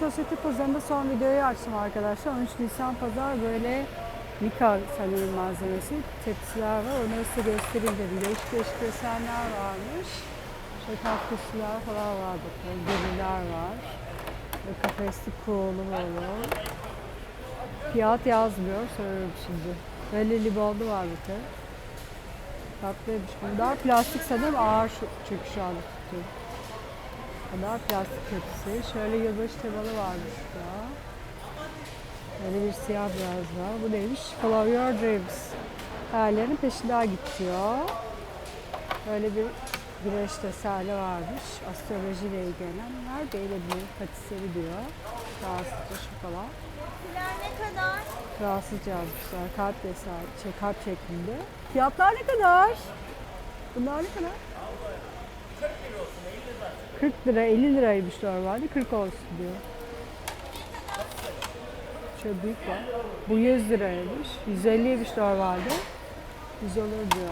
Sosyete Pazarı'nda son videoyu açtım arkadaşlar. 13 Nisan Pazar böyle Mika sanırım malzemesi. Tepsiler var. Onları size göstereyim dedim. Değişik değişik desenler varmış. Şöyle kaktüsler falan var bakın. Gölüler var. Ve kafesli kuğulu olur. Fiyat yazmıyor. Soruyorum şimdi. Böyle limonlu var de. Tatlıymış. Bunlar plastik sanırım ağır çünkü şu anda tutuyor. Bunlar plastik tepsi. Şöyle yılbaşı temalı varmış da. Böyle bir siyah beyaz var. Bu neymiş? Follow your dreams. Hayallerin peşinden git diyor. Böyle bir güneş deseni varmış. Astrolojiyle ilgilenenler beğenebilir. Patisserie diyor. Fransızca şokola. Pilar ne kadar? Fransızca yazmışlar. Kalp deseni, şey, kalp şeklinde. Fiyatlar ne kadar? Bunlar ne kadar? 40 lira, 50 liraymış normalde. 40 olsun diyor. Şöyle büyük var. Bu 100 liraymış. 150'ymiş normalde. 100 olur diyor.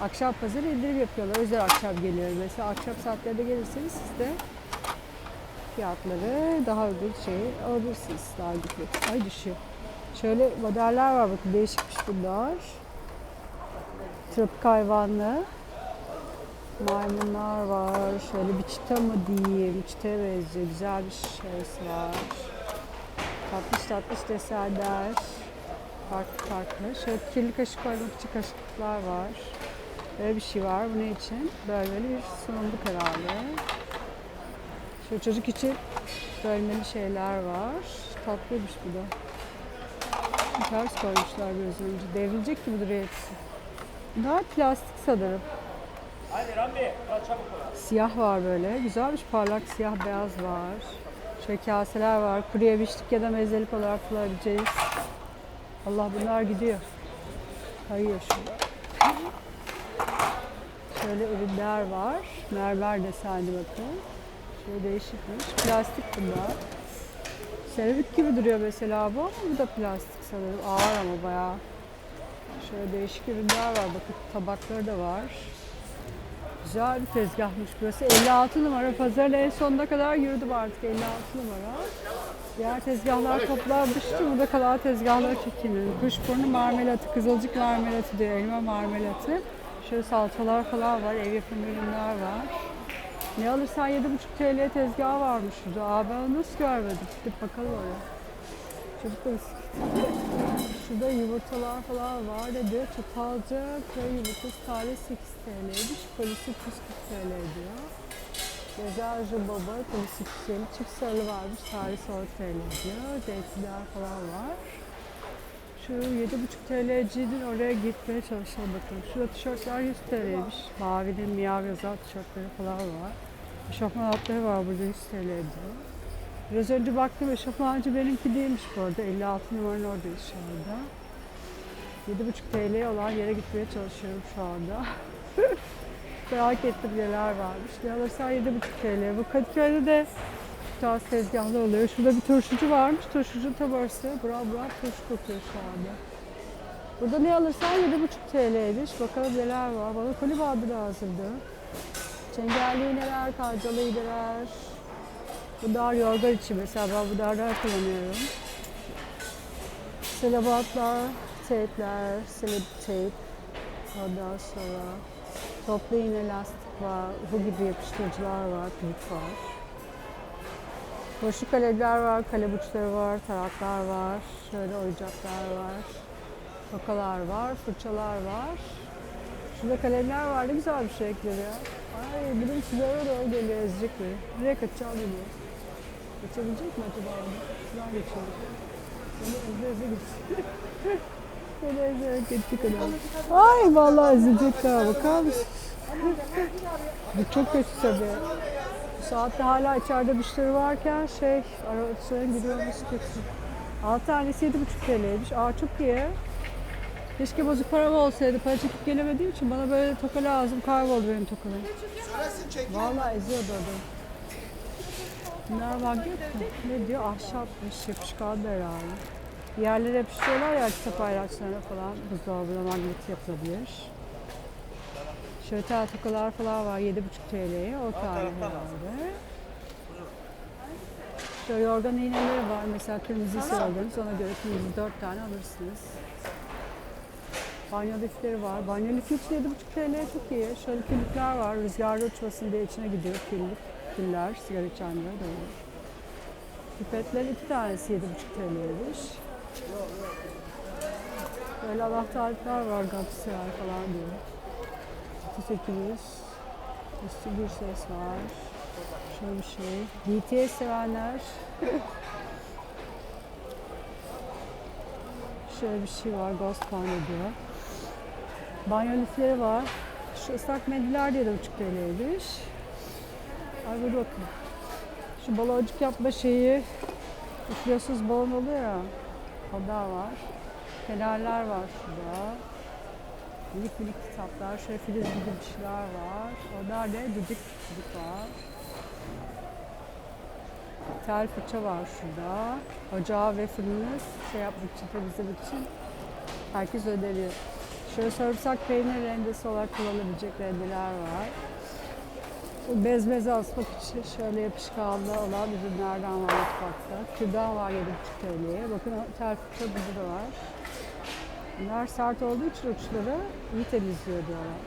Akşam pazarı indirim yapıyorlar. Özel akşam geliyor. Mesela akşam saatlerinde gelirseniz siz de fiyatları daha uygun şey alabilirsiniz. Daha gibi. Ay düşüyor. Şöyle modeller var bakın değişikmiş bunlar. Tropik hayvanlı. Maymunlar var. Şöyle bir çita mı diyeyim? Çitaya benziyor. Güzel bir şeysi var. Tatlış tatlış desenler. Farklı farklı. Şöyle kirli kaşık koymak için kaşıklar var. Böyle bir şey var. Bu ne için? Böyle bir sunumluk herhalde. Şöyle çocuk için bölmeli şeyler var. Tatlıymış bu da. Ters koymuşlar biraz önce. Devrilecek gibi duruyor hepsi. Bunlar plastik sanırım. Siyah var böyle. Güzelmiş parlak siyah beyaz var. Şöyle kaseler var. Kuru yemişlik ya da mezelik olarak kullanabileceğiz. Allah bunlar gidiyor. Kayıyor şurada. Şöyle ürünler var. Mermer desenli bakın. Şöyle değişikmiş. Plastik bunlar. Seramik gibi duruyor mesela bu ama bu da plastik sanırım. Ağır ama bayağı. Şöyle değişik ürünler var. Bakın tabakları da var. Güzel bir tezgahmış burası. 56 numara. Pazarın en sonuna kadar yürüdüm artık 56 numara. Diğer tezgahlar toplanmıştı. Burada kalan tezgahlar çekilir. Kuşburnu marmelatı, kızılcık marmelatı diyor, elma marmelatı. Şöyle salçalar falan var, ev yapımı ürünler var. Ne alırsan 7,5 TL tezgahı varmış şurada. Aa ben nasıl görmedim? Gidip bakalım oraya. Bisiklet. Şurada yumurtalar falan var diyor? Çatalca köy yumurtası tane 8 TL'ymiş. Polisi 240 TL diyor. Mezarcı baba polisi 250. Çift sarılı varmış. Tanesi 10 TL diyor. Zeytinler falan var. Şu 7,5 TL'cinin oraya gitmeye çalışalım bakalım. Şurada tişörtler 100 TL'ymiş. Mavinin miyav yazan tişörtleri falan var. Eşofman altları var burada 100 TL diyor. Biraz önce baktım eşofmancı benimki değilmiş bu arada. 56 numaranın oradayız şu anda. 7,5 TL olan yere gitmeye çalışıyorum şu anda. Merak ettim neler varmış. Ne alırsan 7,5 TL. Bu Kadıköy'de de tarz tezgahlar oluyor. Şurada bir turşucu varmış. Turşucu tam orası. Buram buram turşu kokuyor şu anda. Burada ne alırsan 7,5 TL'ymiş. Bakalım neler var. Bana koli bandı lazımdı. Çengelli iğneler, karcalı iğneler. Bunlar yorgan için mesela ben bunlardan kullanıyorum. Selabatlar, teypler, seleb teyp. Ondan sonra toplu iğne lastik var. Bu gibi yapıştırıcılar var, plik var. Boşluk kalemler var, kalem var, taraklar var. Şöyle oyuncaklar var. Tokalar var, fırçalar var. Şurada kalemler var. Ne güzelmiş renkleri ya. Ay benim sigara doğru geliyor ezecek beni. Nereye kaçacağım bilmiyorum. Geçebilecek mi acaba onu? Şuradan geçiyorum. Beni eze eze gitsin. Beni ezerek gitti kadar. Ay vallahi ezecekler bakar mısın? Bu çok kötü tabii. Bu saatte hala içeride müşteri varken şey araçların gidiyor olması kötü. 6 tanesi 7,5 TL'ymiş. Aa çok iyi. Keşke bozuk param olsaydı. Para çekip gelemediğim için bana böyle toka lazım. Kayboldu benim tokalarım. Vallahi eziyordu adam. Bunlar magnet mi? Ne diyor? Ahşapmış, yapışkan herhalde. Yerlere yapıştırıyorlar ya kitap ayraçlarına falan. Buzdolabına magnet yapılabilir. Şöyle tane tokalar falan var 7,5 TL'ye. O tane herhalde. Şöyle yorgan iğneleri var. Mesela kırmızı istiyorsanız ona göre kırmızı 4 tane alırsınız. Banyo lifleri var. Banyo lifi için 7,5 TL çok iyi. Şöyle küllükler var. Rüzgarda uçmasın diye içine gidiyor küllük. Küller, sigara içenlere de olur. Pipetler iki tanesi 7,5 TL'ymiş. Böyle anahtarlıklar var. Galatasaray falan diyor. 800. Üstü bir ses var. Şöyle bir şey. DTS sevenler. Şöyle bir şey var. Ghost Panda diyor. Banyo lifleri var. Şu ıslak mendiller de 7,5 TL'ymiş. Ay bir bakın. Şu baloncuk yapma şeyi üflüyorsunuz balon oluyor ya. O da var. Fenerler var şurada. Minik minik kitaplar. Şöyle filiz gibi bir şeyler var. Onlar ne? Düdük düdük var. Tel fırça var şurada. Ocağı ve fırını şey yapmak için, temizlemek için herkes öneriyor. Şöyle sarımsak peynir rendesi olarak kullanılabilecek rendeler var. Bez asmak için şöyle yapışkanlı olan ürünlerden var mutfakta. Kürdan var 7,5 TL'ye. Bakın fırça burada da var. Bunlar sert olduğu için uçları iyi temizliyor diyorlar.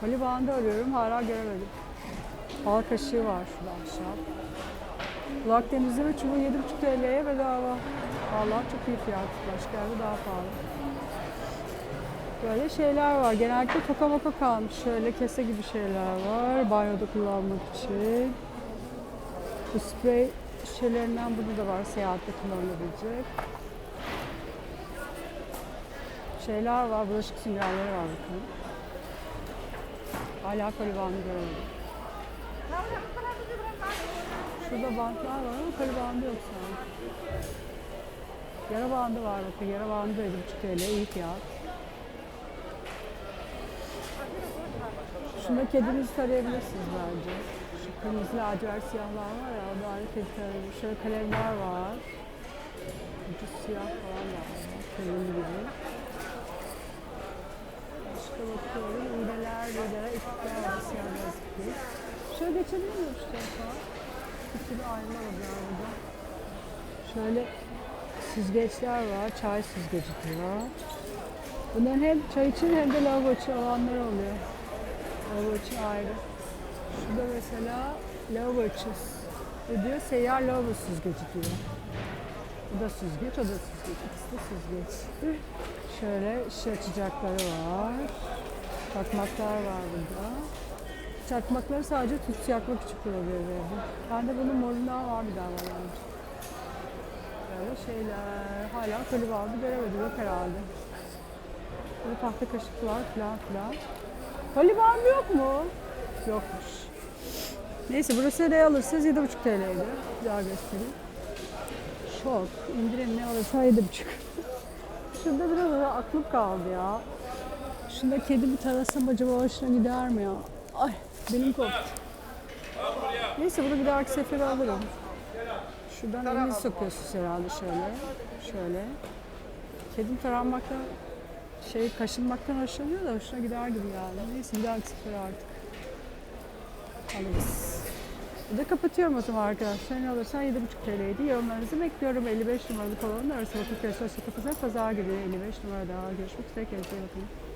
Hali bandı arıyorum hala göremedim. Bal kaşığı var şurada aşağı. Kulak temizleme çubuğu 7,5 TL'ye bedava. Vallahi çok iyi fiyat. Başka yerde daha pahalı. Böyle şeyler var. Genellikle toka moka kalmış. Şöyle kese gibi şeyler var. Banyoda kullanmak için. Bu sprey şişelerinden burada da var. Seyahatte kullanılabilecek. Şeyler var. Bulaşık süngerleri var bakın. Hala kolibanı göremedim. Şurada bantlar var ama koli bandı yok sanki. Yara bandı var bakın. Yara bandı da 7,5 TL. iyi fiyat. Şunda kedinizi tarayabilirsiniz bence. Şu kırmızı lacivert siyahlar var ya, o da tarayabilir. Şöyle kalemler var. Ucuz siyah falan var. Kalem gibi. Başka bakıyorum. İğneler, iğneler, iplikler var. Siyah beyaz. Şöyle geçebilir miyim şu tarafa? İkili aynalar var burada. Şöyle süzgeçler var. Çay süzgeci diyor. Bunların hem çay için hem de lavabo için olanlar oluyor. Lavabo için ayrı. Şurada mesela lavabo için ne diyor? Seyyar lavabo süzgeci diyor. Bu da süzgeç, o da süzgeç. İkisi de süzgeç. Şöyle şişe açacakları var. Çakmaklar var burada. Çakmakları sadece tütsü yakmak için kullanıyor evde. Ben de bunun morundan var bir daha var. Böyle şeyler. Hala koli vardı göremedim yok herhalde. Böyle tahta kaşıklar falan filan. Koli bandı yok mu? Yokmuş. Neyse burası ne alırsanız 7,5 TL'ydi. Daha göstereyim. Şok. İndirim ne alırsa 7,5. Şurada biraz da aklım kaldı ya. Şunda kedi bir tarasam acaba hoşuna gider mi ya? Ay benim koptu. Neyse bunu bir dahaki sefere alırım. Şuradan elinizi sokuyorsunuz herhalde şöyle. Şöyle. Kedim taranmaktan, şey kaşınmaktan hoşlanıyor da hoşuna gider gibi yani. Neyse bir dahaki sefere artık. Alırız. Burada kapatıyorum o zaman arkadaşlar. Ne olursa 7,5 TL'ydi. Yorumlarınızı bekliyorum. 55 numaralı kolonun arası Bakırköy Sosyal Kapısı Pazar günü 55 numarada görüşmek üzere. Kendinize iyi bakın.